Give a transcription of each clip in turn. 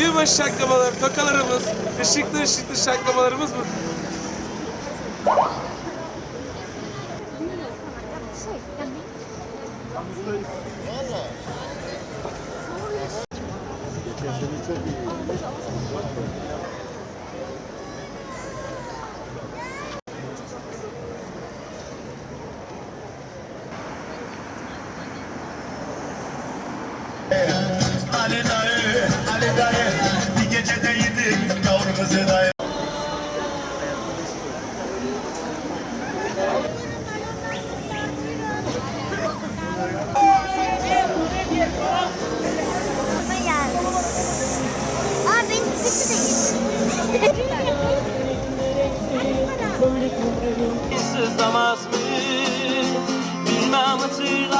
Yılbaşı şaklamaları, tokalarımız, ışıklı ışıklı şaklamalarımız bu. Ali dayı, Ali dayı. Bir gecede yedik yavrumuzu dayı. Sızlamaz mı? Bilmem hatırlar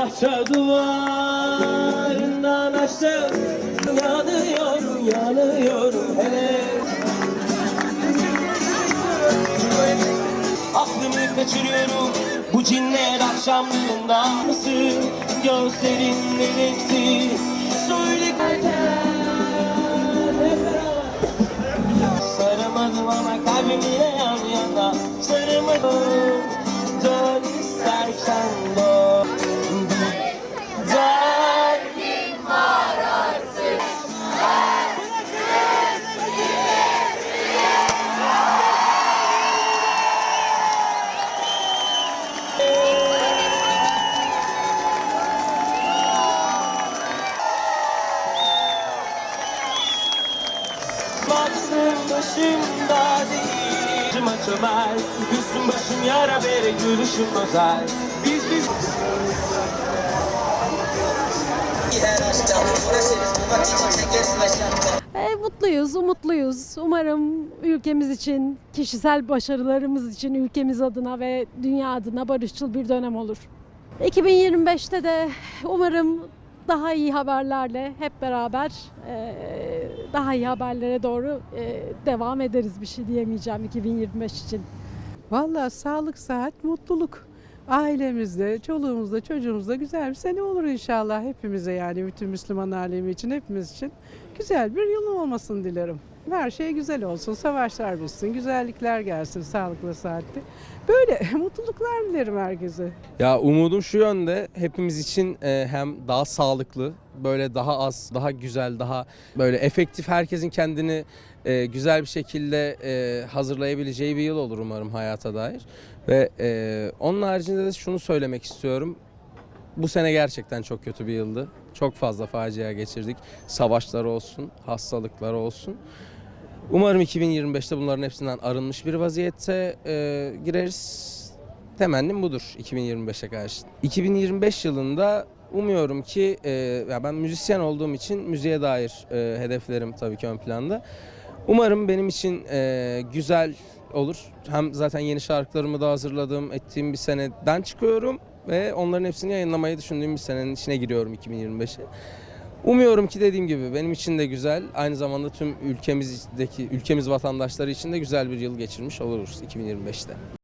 Bahçe duvarından aşağı Yanıyorum yanıyorum hele Aklımı kaçırıyorum bu cinler akşamlığında mısın? Gözlerin ne renkti? Söyle Saramadım ama kalbim yine yan yana. Saramadım. Dön istersen Dön başımda değil Başıma çömel Üstüm başım yara bere gülüşüm özel Biz biz E, mutluyuz, umutluyuz. Umarım ülkemiz için, kişisel başarılarımız için, ülkemiz adına ve dünya adına barışçıl bir dönem olur. 2025'te de umarım daha iyi haberlerle hep beraber e, daha iyi haberlere doğru e, devam ederiz bir şey diyemeyeceğim 2025 için. Vallahi sağlık, sıhhat, mutluluk. Ailemizde, çoluğumuzda, çocuğumuzda güzel bir sene olur inşallah hepimize yani bütün Müslüman alemi için, hepimiz için güzel bir yıl olmasını dilerim. Her şey güzel olsun, savaşlar bitsin, güzellikler gelsin sağlıklı saatte. Böyle mutluluklar dilerim herkese. Ya umudum şu yönde hepimiz için e, hem daha sağlıklı, böyle daha az, daha güzel, daha böyle efektif herkesin kendini e, güzel bir şekilde e, hazırlayabileceği bir yıl olur umarım hayata dair. Ve e, onun haricinde de şunu söylemek istiyorum. Bu sene gerçekten çok kötü bir yıldı. Çok fazla facia geçirdik. Savaşlar olsun, hastalıklar olsun. Umarım 2025'te bunların hepsinden arınmış bir vaziyette e, gireriz. Temennim budur 2025'e karşı. 2025 yılında umuyorum ki e, ya ben müzisyen olduğum için müziğe dair e, hedeflerim tabii ki ön planda. Umarım benim için e, güzel olur. Hem zaten yeni şarkılarımı da hazırladığım, ettiğim bir seneden çıkıyorum ve onların hepsini yayınlamayı düşündüğüm bir senenin içine giriyorum 2025'e. Umuyorum ki dediğim gibi benim için de güzel, aynı zamanda tüm ülkemizdeki ülkemiz vatandaşları için de güzel bir yıl geçirmiş oluruz 2025'te.